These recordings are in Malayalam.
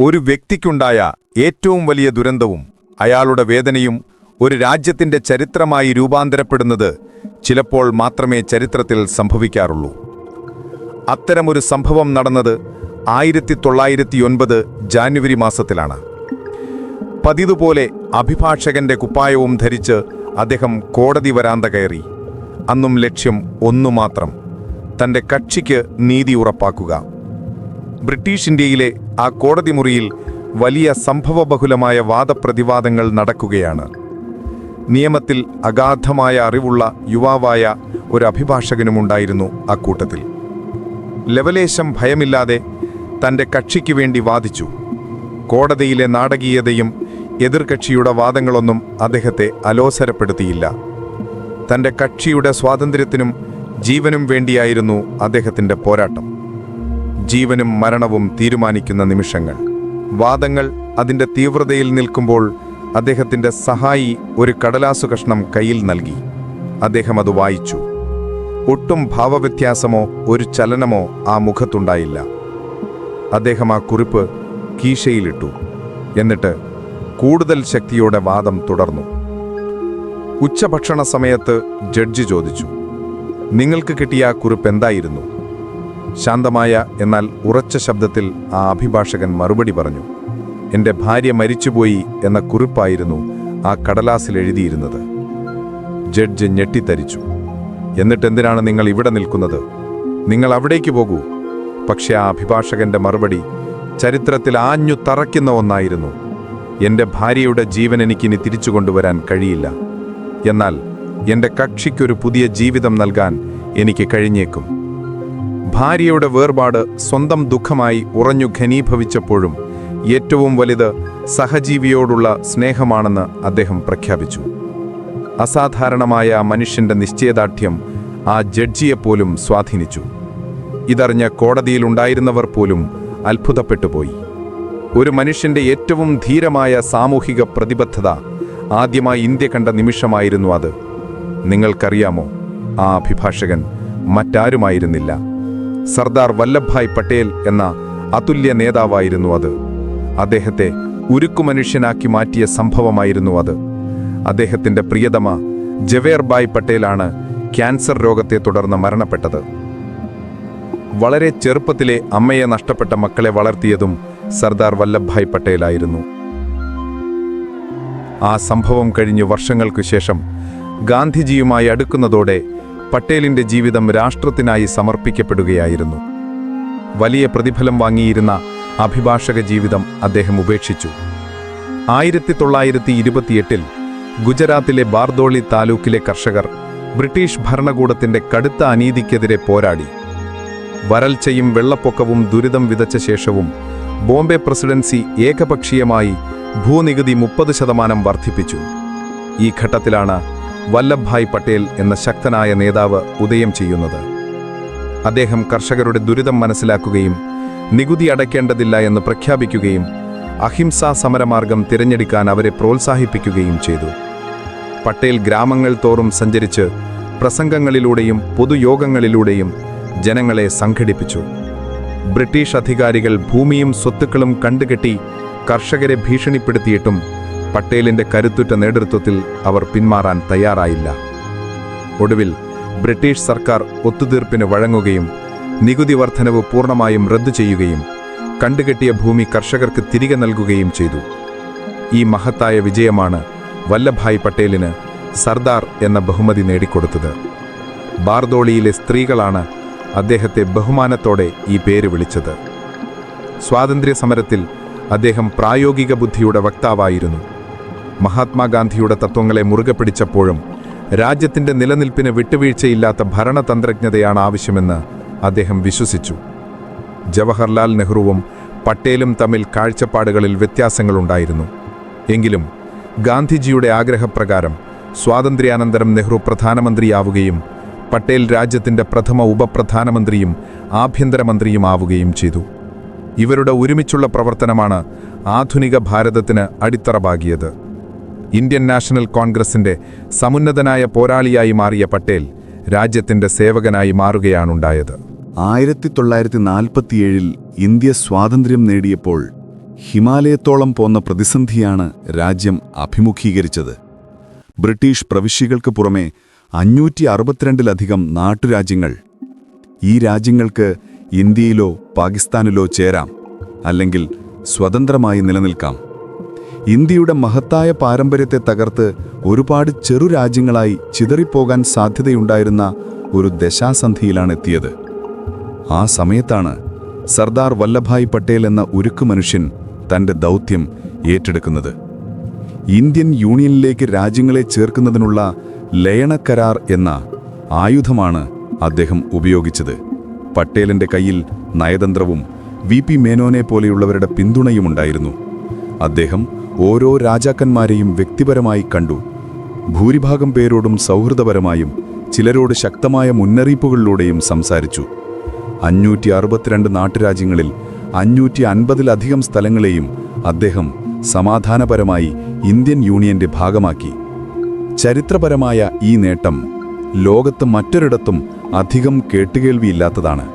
ഒരു വ്യക്തിക്കുണ്ടായ ഏറ്റവും വലിയ ദുരന്തവും അയാളുടെ വേദനയും ഒരു രാജ്യത്തിന്റെ ചരിത്രമായി രൂപാന്തരപ്പെടുന്നത് ചിലപ്പോൾ മാത്രമേ ചരിത്രത്തിൽ സംഭവിക്കാറുള്ളൂ. അത്തരമൊരു സംഭവം നടന്നത് ആയിരത്തി തൊള്ളായിരത്തി ഒൻപത് ജാനുവരി മാസത്തിലാണ്. പതിതുപോലെ അഭിഭാഷകന്റെ കുപ്പായവും ധരിച്ച് അദ്ദേഹം കോടതി വരാന്ത കയറി. അന്നും ലക്ഷ്യം ഒന്നു മാത്രം തന്റെ കക്ഷിക്ക് നീതി ഉറപ്പാക്കുക. ബ്രിട്ടീഷ് ഇന്ത്യയിലെ ആ കോടതി മുറിയിൽ വലിയ സംഭവബഹുലമായ വാദപ്രതിവാദങ്ങൾ നടക്കുകയാണ്. നിയമത്തിൽ അഗാധമായ അറിവുള്ള യുവാവായ ഒരു അഭിഭാഷകനുമുണ്ടായിരുന്നു അക്കൂട്ടത്തിൽ ലവലേശം ഭയമില്ലാതെ തന്റെ കക്ഷിക്ക് വേണ്ടി വാദിച്ചു. കോടതിയിലെ നാടകീയതയും എതിർകക്ഷിയുടെ വാദങ്ങളൊന്നും അദ്ദേഹത്തെ അലോസരപ്പെടുത്തിയില്ല. തന്റെ കക്ഷിയുടെ സ്വാതന്ത്ര്യത്തിനും ജീവനും വേണ്ടിയായിരുന്നു അദ്ദേഹത്തിന്റെ പോരാട്ടം. ജീവനും മരണവും തീരുമാനിക്കുന്ന നിമിഷങ്ങൾ. വാദങ്ങൾ അതിന്റെ തീവ്രതയിൽ നിൽക്കുമ്പോൾ അദ്ദേഹത്തിന്റെ സഹായി ഒരു കടലാസു കഷ്ണം കയ്യിൽ നൽകി. അദ്ദേഹം അത് വായിച്ചു. ഒട്ടും ഭാവവ്യത്യാസമോ ഒരു ചലനമോ ആ മുഖത്തുണ്ടായില്ല. അദ്ദേഹം ആ കുറിപ്പ് കീശയിലിട്ടു. എന്നിട്ട് കൂടുതൽ ശക്തിയോടെ വാദം തുടർന്നു. ഉച്ചഭക്ഷണ സമയത്ത് ജഡ്ജി ചോദിച്ചു നിങ്ങൾക്ക് കിട്ടിയ ആ കുറിപ്പ് എന്തായിരുന്നു? ശാന്തമായ എന്നാൽ ഉറച്ച ശബ്ദത്തിൽ ആ അഭിഭാഷകൻ മറുപടി പറഞ്ഞു എന്റെ ഭാര്യ മരിച്ചുപോയി എന്ന കുറിപ്പായിരുന്നു ആ കടലാസിൽ എഴുതിയിരുന്നത്. ജഡ്ജ് ഞെട്ടിത്തരിച്ചു എന്നിട്ടെന്തിനാണ് നിങ്ങൾ ഇവിടെ നിൽക്കുന്നത്? നിങ്ങൾ അവിടേക്ക് പോകൂ. പക്ഷേ ആ അഭിഭാഷകന്റെ മറുപടി ചരിത്രത്തിൽ ആഞ്ഞു തറയ്ക്കുന്ന ഒന്നായിരുന്നു എന്റെ ഭാര്യയുടെ ജീവൻ എനിക്കിനി തിരിച്ചു കൊണ്ടുവരാൻ കഴിയില്ല. എന്നാൽ എന്റെ കക്ഷിക്കൊരു പുതിയ ജീവിതം നൽകാൻ എനിക്ക് കഴിഞ്ഞേക്കും. ഭാര്യയുടെ വേർപാട് സ്വന്തം ദുഃഖമായി ഉറഞ്ഞു ഘനീഭവിച്ചപ്പോഴും ഏറ്റവും വലുത് സഹജീവിയോടുള്ള സ്നേഹമാണെന്ന് അദ്ദേഹം പ്രഖ്യാപിച്ചു. അസാധാരണമായ മനുഷ്യന്റെ നിശ്ചയദാർഢ്യം ആ ജഡ്ജിയെപ്പോലും സ്വാധീനിച്ചു. ഇതറിഞ്ഞ കോടതിയിലുണ്ടായിരുന്നവർ പോലും അത്ഭുതപ്പെട്ടുപോയി. ഒരു മനുഷ്യന്റെ ഏറ്റവും ധീരമായ സാമൂഹിക പ്രതിബദ്ധത ആദ്യമായി ഇന്ത്യ കണ്ട നിമിഷമായിരുന്നു അത്. നിങ്ങൾക്കറിയാമോ? ആ അഭിഭാഷകൻ മറ്റാരുമായിരുന്നില്ല. സർദാർ വല്ലഭായ് പട്ടേൽ എന്ന അതുല്യ നേതാവായിരുന്നു അത്. അദ്ദേഹത്തെ ഉരുക്കുമനുഷ്യനാക്കി മാറ്റിയ സംഭവമായിരുന്നു അത്. അദ്ദേഹത്തിന്റെ പ്രിയതമ ജവേർബായ് പട്ടേലാണ് ക്യാൻസർ രോഗത്തെ തുടർന്ന് മരണപ്പെട്ടത്. വളരെ ചെറുപ്പത്തിലെ അമ്മയെ നഷ്ടപ്പെട്ട മക്കളെ വളർത്തിയതും സർദാർ വല്ലഭായ് പട്ടേലായിരുന്നു. ആ സംഭവം കഴിഞ്ഞ് വർഷങ്ങൾക്കു ശേഷം ഗാന്ധിജിയുമായി അടുക്കുന്നതോടെ പട്ടേലിന്റെ ജീവിതം രാഷ്ട്രത്തിനായി സമർപ്പിക്കപ്പെടുകയായിരുന്നു. വലിയ പ്രതിഫലം വാങ്ങിയിരുന്ന അഭിഭാഷക ജീവിതം അദ്ദേഹം ഉപേക്ഷിച്ചു. ആയിരത്തി തൊള്ളായിരത്തി ഇരുപത്തിയെട്ടിൽ ഗുജറാത്തിലെ ബാർദോളി താലൂക്കിലെ കർഷകർ ബ്രിട്ടീഷ് ഭരണകൂടത്തിന്റെ കടുത്ത അനീതിക്കെതിരെ പോരാടി. വരൾച്ചയും വെള്ളപ്പൊക്കവും ദുരിതം വിതച്ച ശേഷവും ബോംബെ പ്രസിഡൻസി ഏകപക്ഷീയമായി ഭൂനികുതി മുപ്പത് ശതമാനം വർദ്ധിപ്പിച്ചു. ഈ ഘട്ടത്തിലാണ് വല്ലഭായ് പട്ടേൽ എന്ന ശക്തനായ നേതാവ് ഉദയം ചെയ്യുന്നത്. അദ്ദേഹം കർഷകരുടെ ദുരിതം മനസ്സിലാക്കുകയും നികുതി അടയ്ക്കേണ്ടതില്ല എന്ന് പ്രഖ്യാപിക്കുകയും അഹിംസാ സമരമാർഗം തിരഞ്ഞെടുക്കാൻ അവരെ പ്രോത്സാഹിപ്പിക്കുകയും ചെയ്തു. പട്ടേൽ ഗ്രാമങ്ങൾ തോറും സഞ്ചരിച്ച് പ്രസംഗങ്ങളിലൂടെയും പൊതുയോഗങ്ങളിലൂടെയും ജനങ്ങളെ സംഘടിപ്പിച്ചു. ബ്രിട്ടീഷ് അധികാരികൾ ഭൂമിയും സ്വത്തുക്കളും കണ്ടുകെട്ടി കർഷകരെ ഭീഷണിപ്പെടുത്തിയിട്ടും പട്ടേലിന്റെ കരുത്തുറ്റ നേതൃത്വത്തിൽ അവർ പിന്മാറാൻ തയ്യാറായില്ല. ഒടുവിൽ ബ്രിട്ടീഷ് സർക്കാർ ഒത്തുതീർപ്പിന് വഴങ്ങുകയും നികുതി വർധനവ് പൂർണമായും റദ്ദു ചെയ്യുകയും കണ്ടുകെട്ടിയ ഭൂമി കർഷകർക്ക് തിരികെ നൽകുകയും ചെയ്തു. ഈ മഹത്തായ വിജയമാണ് വല്ലഭായ് പട്ടേലിന് സർദാർ എന്ന ബഹുമതി നേടിക്കൊടുത്തത്. ബാർദോളിയിലെ സ്ത്രീകളാണ് അദ്ദേഹത്തെ ബഹുമാനത്തോടെ ഈ പേര് വിളിച്ചത്. സ്വാതന്ത്ര്യ സമരത്തിൽ അദ്ദേഹം പ്രായോഗിക ബുദ്ധിയുടെ വക്താവായിരുന്നു. മഹാത്മാഗാന്ധിയുടെ തത്വങ്ങളെ മുറുകെ പിടിച്ചപ്പോഴും രാജ്യത്തിന്റെ നിലനിൽപ്പിന് വിട്ടുവീഴ്ചയില്ലാത്ത ഭരണതന്ത്രജ്ഞതയാണ് ആവശ്യമെന്ന് അദ്ദേഹം വിശ്വസിച്ചു. ജവഹർലാൽ നെഹ്റുവും പട്ടേലും തമ്മിൽ കാഴ്ചപ്പാടുകളിൽ വ്യത്യാസങ്ങളുണ്ടായിരുന്നു. എങ്കിലും ഗാന്ധിജിയുടെ ആഗ്രഹപ്രകാരം സ്വാതന്ത്ര്യാനന്തരം നെഹ്റു പ്രധാനമന്ത്രിയാവുകയും പട്ടേൽ രാജ്യത്തിന്റെ പ്രഥമ ഉപപ്രധാനമന്ത്രിയും ആഭ്യന്തരമന്ത്രിയുമാവുകയും ചെയ്തു. ഇവരുടെ ഒരുമിച്ചുള്ള പ്രവർത്തനമാണ് ആധുനിക ഭാരതത്തിന് അടിത്തറ പാകിയത്. ഇന്ത്യൻ നാഷണൽ കോൺഗ്രസിന്റെ സമുന്നതനായ പോരാളിയായി മാറിയ പട്ടേൽ രാജ്യത്തിന്റെ സേവകനായി മാറുകയാണുണ്ടായത്. ആയിരത്തി തൊള്ളായിരത്തി നാൽപ്പത്തിയേഴിൽ ഇന്ത്യ സ്വാതന്ത്ര്യം നേടിയപ്പോൾ ഹിമാലയത്തോളം പോന്ന പ്രതിസന്ധിയാണ് രാജ്യം അഭിമുഖീകരിച്ചത്. ബ്രിട്ടീഷ് പ്രവിശ്യകൾക്ക് പുറമെ അഞ്ഞൂറ്റി അറുപത്തിരണ്ടിലധികം നാട്ടുരാജ്യങ്ങൾ ഈ രാജ്യങ്ങൾക്ക് ഇന്ത്യയിലോ പാകിസ്ഥാനിലോ ചേരാം അല്ലെങ്കിൽ സ്വതന്ത്രമായി നിലനിൽക്കാം. ഇന്ത്യയുടെ മഹത്തായ പാരമ്പര്യത്തെ തകർത്ത് ഒരുപാട് ചെറു രാജ്യങ്ങളായി ചിതറിപ്പോകാൻ സാധ്യതയുണ്ടായിരുന്ന ഒരു ദശാസന്ധിയിലാണ് എത്തിയത്. ആ സമയത്താണ് സർദാർ വല്ലഭായ് പട്ടേൽ എന്ന ഉരുക്കു മനുഷ്യൻ തന്റെ ദൗത്യം ഏറ്റെടുക്കുന്നത്. ഇന്ത്യൻ യൂണിയനിലേക്ക് രാജ്യങ്ങളെ ചേർക്കുന്നതിനുള്ള ലയണക്കരാർ എന്ന ആയുധമാണ് അദ്ദേഹം ഉപയോഗിച്ചത്. പട്ടേലിന്റെ കയ്യിൽ നയതന്ത്രവും വി പി മേനോനെ പോലെയുള്ളവരുടെ പിന്തുണയുമുണ്ടായിരുന്നു. അദ്ദേഹം ഓരോ രാജാക്കന്മാരെയും വ്യക്തിപരമായി കണ്ടു. ഭൂരിഭാഗം പേരോടും സൗഹൃദപരമായും ചിലരോട് ശക്തമായ മുന്നറിയിപ്പുകളിലൂടെയും സംസാരിച്ചു. അഞ്ഞൂറ്റി അറുപത്തിരണ്ട് നാട്ടുരാജ്യങ്ങളിൽ അഞ്ഞൂറ്റി അൻപതിലധികം സ്ഥലങ്ങളെയും അദ്ദേഹം സമാധാനപരമായി ഇന്ത്യൻ യൂണിയന്റെ ഭാഗമാക്കി. ചരിത്രപരമായ ഈ നേട്ടം ലോകത്ത് മറ്റൊരിടത്തും അധികം കേട്ടുകേൾവിയില്ലാത്തതാണ്.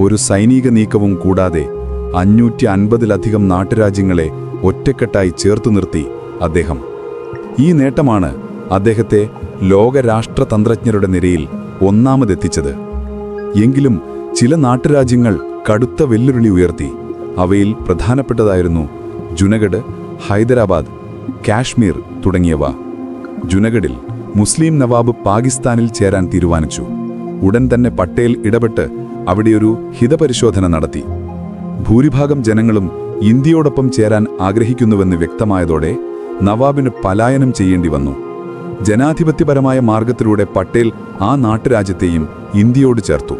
ഒരു സൈനിക നീക്കവും കൂടാതെ അഞ്ഞൂറ്റി അൻപതിലധികം നാട്ടുരാജ്യങ്ങളെ ഒറ്റക്കെട്ടായി ചേർത്തു നിർത്തി അദ്ദേഹം. ഈ നേട്ടമാണ് അദ്ദേഹത്തെ ലോകരാഷ്ട്രതന്ത്രജ്ഞരുടെ നിരയിൽ ഒന്നാമതെത്തിച്ചത്. എങ്കിലും ചില നാട്ടുരാജ്യങ്ങൾ കടുത്ത വെല്ലുവിളി ഉയർത്തി. അവയിൽ പ്രധാനപ്പെട്ടതായിരുന്നു ജുനഗഡ് ഹൈദരാബാദ് കാശ്മീർ തുടങ്ങിയവ. ജുനഗഡിൽ മുസ്ലിം നവാബ് പാകിസ്ഥാനിൽ ചേരാൻ തീരുമാനിച്ചു. ഉടൻ തന്നെ പട്ടേൽ ഇടപെട്ട് അവിടെയൊരു ഹിതപരിശോധന നടത്തി. ഭൂരിഭാഗം ജനങ്ങളും ഇന്ത്യയോടൊപ്പം ചേരാൻ ആഗ്രഹിക്കുന്നുവെന്ന് വ്യക്തമായതോടെ നവാബിന് പലായനം ചെയ്യേണ്ടി വന്നു. ജനാധിപത്യപരമായ മാർഗത്തിലൂടെ പട്ടേൽ ആ നാട്ടുരാജ്യത്തെയും ഇന്ത്യയോട് ചേർത്തു.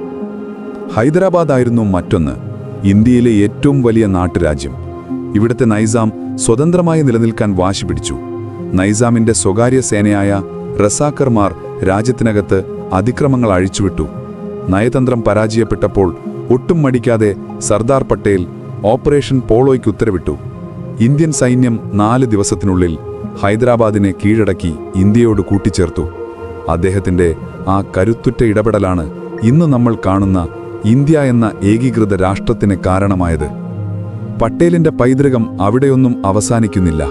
ഹൈദരാബാദായിരുന്നു മറ്റൊന്ന് ഇന്ത്യയിലെ ഏറ്റവും വലിയ നാട്ടുരാജ്യം. ഇവിടുത്തെ നൈസാം സ്വതന്ത്രമായി നിലനിൽക്കാൻ വാശി പിടിച്ചു. നൈസാമിന്റെ സ്വകാര്യ സേനയായ റസാക്കർമാർ രാജ്യത്തിനകത്ത് അതിക്രമങ്ങൾ അഴിച്ചുവിട്ടു. നയതന്ത്രം പരാജയപ്പെട്ടപ്പോൾ ഒട്ടും മടിക്കാതെ സർദാർ പട്ടേൽ ഓപ്പറേഷൻ പോളോയ്ക്ക് ഉത്തരവിട്ടു. ഇന്ത്യൻ സൈന്യം നാല് ദിവസത്തിനുള്ളിൽ ഹൈദരാബാദിനെ കീഴടക്കി ഇന്ത്യയോട് കൂട്ടിച്ചേർത്തു. അദ്ദേഹത്തിന്റെ ആ കരുത്തുറ്റ ഇടപെടലാണ് ഇന്ന് നമ്മൾ കാണുന്ന ഇന്ത്യ എന്ന ഏകീകൃത രാഷ്ട്രത്തിന് കാരണമായത്. പട്ടേലിന്റെ പൈതൃകം അവിടെയൊന്നും അവസാനിക്കുന്നില്ല.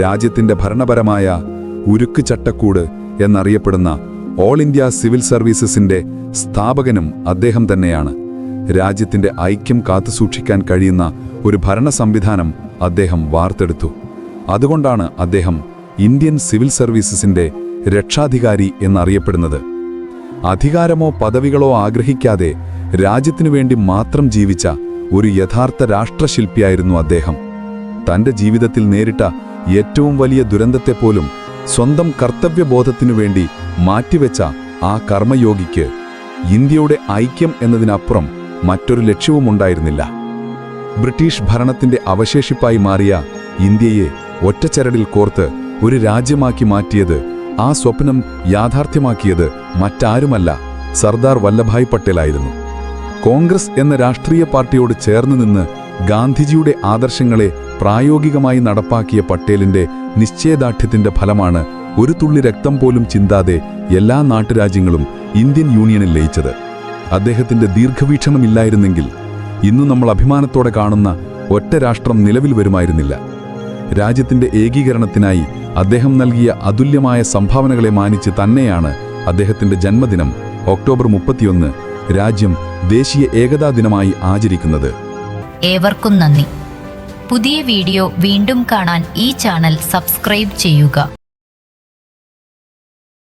രാജ്യത്തിന്റെ ഭരണപരമായ ഉരുക്ക് ചട്ടക്കൂട് എന്നറിയപ്പെടുന്ന ഓൾ ഇന്ത്യ സിവിൽ സർവീസസിന്റെ സ്ഥാപകനും അദ്ദേഹം തന്നെയാണ്. രാജ്യത്തിന്റെ ഐക്യം കാത്തുസൂക്ഷിക്കാൻ കഴിയുന്ന ഒരു ഭരണ സംവിധാനം അദ്ദേഹം വാർത്തെടുത്തു. അതുകൊണ്ടാണ് അദ്ദേഹം ഇന്ത്യൻ സിവിൽ സർവീസസിന്റെ രക്ഷാധികാരി എന്നറിയപ്പെടുന്നത്. അധികാരമോ പദവികളോ ആഗ്രഹിക്കാതെ രാജ്യത്തിനു വേണ്ടി മാത്രം ജീവിച്ച ഒരു യഥാർത്ഥ രാഷ്ട്രശില്പിയായിരുന്നു അദ്ദേഹം. തന്റെ ജീവിതത്തിൽ നേരിട്ട ഏറ്റവും വലിയ ദുരന്തത്തെപ്പോലും സ്വന്തം കർത്തവ്യബോധത്തിനു വേണ്ടി മാറ്റിവെച്ച ആ കർമ്മയോഗിക്ക് ഇന്ത്യയുടെ ഐക്യം എന്നതിനപ്പുറം മറ്റൊരു ലക്ഷ്യവുമുണ്ടായിരുന്നില്ല. ബ്രിട്ടീഷ് ഭരണത്തിന്റെ അവശേഷിപ്പായി മാറിയ ഇന്ത്യയെ ഒറ്റച്ചരടിൽ കോർത്ത് ഒരു രാജ്യമാക്കി മാറ്റിയത് ആ സ്വപ്നം യാഥാർത്ഥ്യമാക്കിയത് മറ്റാരുമല്ല സർദാർ വല്ലഭായ് പട്ടേലായിരുന്നു. കോൺഗ്രസ് എന്ന രാഷ്ട്രീയ പാർട്ടിയോട് ചേർന്ന് നിന്ന് ഗാന്ധിജിയുടെ ആദർശങ്ങളെ പ്രായോഗികമായി നടപ്പാക്കിയ പട്ടേലിന്റെ നിശ്ചയദാർഢ്യത്തിന്റെ ഫലമാണ് ഒരു തുള്ളി രക്തം പോലും ചിന്താതെ എല്ലാ നാട്ടുരാജ്യങ്ങളും ഇന്ത്യൻ യൂണിയനിൽ ലയിച്ചത്. അദ്ദേഹത്തിന്റെ ദീർഘവീക്ഷണമില്ലായിരുന്നെങ്കിൽ ഇന്ന് നമ്മൾ അഭിമാനത്തോടെ കാണുന്ന ഒറ്റ രാഷ്ട്രം നിലവിൽ വരുമായിരുന്നില്ല. രാജ്യത്തിന്റെ ഏകീകരണത്തിനായി അദ്ദേഹം നൽകിയ അതുല്യമായ സംഭാവനകളെ മാനിച്ച് തന്നെയാണ് അദ്ദേഹത്തിന്റെ ജന്മദിനം ഒക്ടോബർ മുപ്പത്തിയൊന്ന് രാജ്യം ദേശീയ ഏകതാ ദിനമായി ആചരിക്കുന്നത്. ഏവർക്കും നന്ദി. പുതിയ വീഡിയോ വീണ്ടും കാണാൻ ഈ ചാനൽ സബ്സ്ക്രൈബ് ചെയ്യുക.